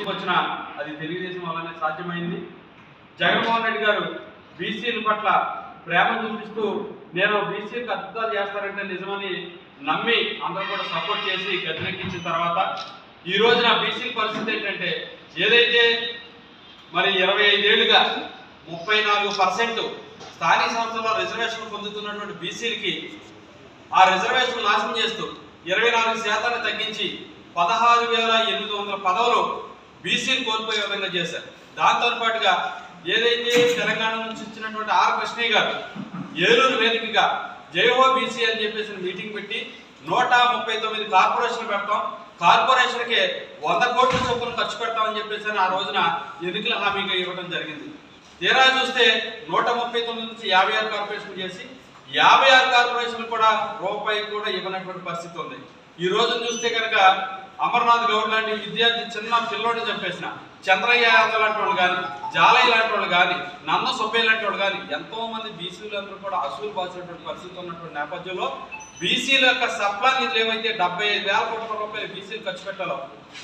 వచ్చిన అది తెలుగుదేశం వల్లనే సాధ్యమైంది. జగన్మోహన్ రెడ్డి గారు బీసీల పట్ల ప్రేమ చూపిస్తూ నేను బీసీలకు అద్భుతాలు చేస్తారంటే నిజమని నమ్మి అందరూ కూడా సపోర్ట్ చేసి గద్దెనెక్కించిన తర్వాత ఈ రోజున బీసీల పరిస్థితి ఏంటంటే ఏదైతే మరి ఇరవై ఐదేళ్ళుగా ముప్పై నాలుగు పర్సెంట్ స్థానిక సంస్థల్లో రిజర్వేషన్ పొందుతున్నటువంటి బీసీలకి ఆ రిజర్వేషన్ నాశనం చేస్తూ ఇరవై నాలుగు శాతాన్ని తగ్గించి పదహారు వేల ఎనిమిది వందల పదవులు బీసీలు కోల్పోయే విధంగా చేశారు. దాంతో పాటుగా ఏదైతే తెలంగాణ నుంచి ఇచ్చినటువంటి ఆర్ కృష్ణయ్య గారు ఏలూరు వేదికగా జయహో బీసీ అని చెప్పేసి మీటింగ్ పెట్టి నూట ముప్పై తొమ్మిది కార్పొరేషన్ పెడతాం. కార్పొరేషన్కి వంద కోట్ల చొప్పున ఖర్చు పెడతామని చెప్పేసి ఆ రోజున ఎన్నికల హామీగా ఇవ్వడం జరిగింది. తీరా చూస్తే నూట ముప్పై తొమ్మిది నుంచి యాభై ఆరు కార్పొరేషన్ చేసి యాభై ఆరు కార్పొరేషన్ కూడా రూపాయి కూడా ఇవ్వనటువంటి పరిస్థితి ఉంది. ఈ రోజు చూస్తే కనుక అమర్నాథ్ గౌడ్ లాంటి విద్యార్థి చిన్న పిల్లోడిని చంపేసిన చంద్రయ్య యాదవ్ లాంటి వాళ్ళు కానీ జాలయ్య లాంటి వాళ్ళు కానీ నన్న సుబ్బయ్య లాంటి వాళ్ళు కానీ ఎంతో మంది బీసీలు అందరూ కూడా అసూలు బాసినటువంటి పరిస్థితి ఉన్నటువంటి నేపథ్యంలో బీసీల యొక్క సప్లా నిధులు ఏవైతే డెబ్బై ఐదు వేల కోట్ల రూపాయలు బీసీలు ఖర్చు పెట్టాలో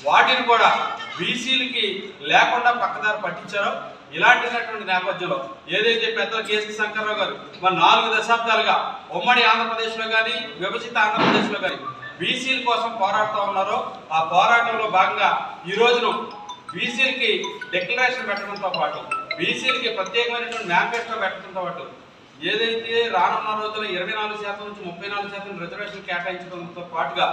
వాటిని కూడా బీసీలకి లేకుండా పక్కదారి పట్టించారో ఇలాంటినటువంటి నేపథ్యంలో ఏదైతే పెద్దల కేసీ శంకర్రావు గారు మరి నాలుగు దశాబ్దాలుగా ఉమ్మడి ఆంధ్రప్రదేశ్లో కానీ విభజిత ఆంధ్రప్రదేశ్లో కానీ బీసీల కోసం పోరాడుతూ ఉన్నారో ఆ పోరాటంలో భాగంగా ఈ రోజును బీసీలకి డిక్లరేషన్ పెట్టడంతో పాటు బీసీలకి ప్రత్యేకమైనటువంటి మేనిఫెస్టో పెట్టడంతో పాటు ఏదైతే రానున్న రోజుల్లో ఇరవై నాలుగు శాతం నుంచి ముప్పై నాలుగు శాతం రిజర్వేషన్ కేటాయించడంతో పాటుగా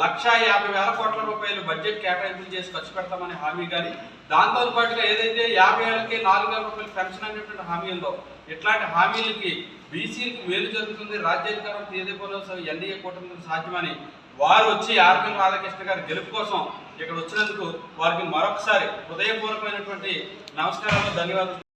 లక్షా యాభై వేల కోట్ల రూపాయలు బడ్జెట్ కేటాయింపులు చేసి ఖర్చు పెడతామని హామీ కానీ దాంతో పాటుగా ఏదైతే యాభై ఏళ్ళకి నాలుగు వేల రూపాయలు పెన్షన్ అనేటువంటి హామీ ఉందో ఇట్లాంటి హామీలకి బీసీలకు మేలు జరుగుతుంది రాజ్యాధికారం తేదీపోలో ఎన్డీఏ కూటమి సాధ్యమని వారు వచ్చి ఆర్పి రాధాకృష్ణ గారి గెలుపు కోసం ఇక్కడ వచ్చినందుకు వారికి మరొకసారి హృదయపూర్వకమైనటువంటి నమస్కారాలు ధన్యవాదాలు.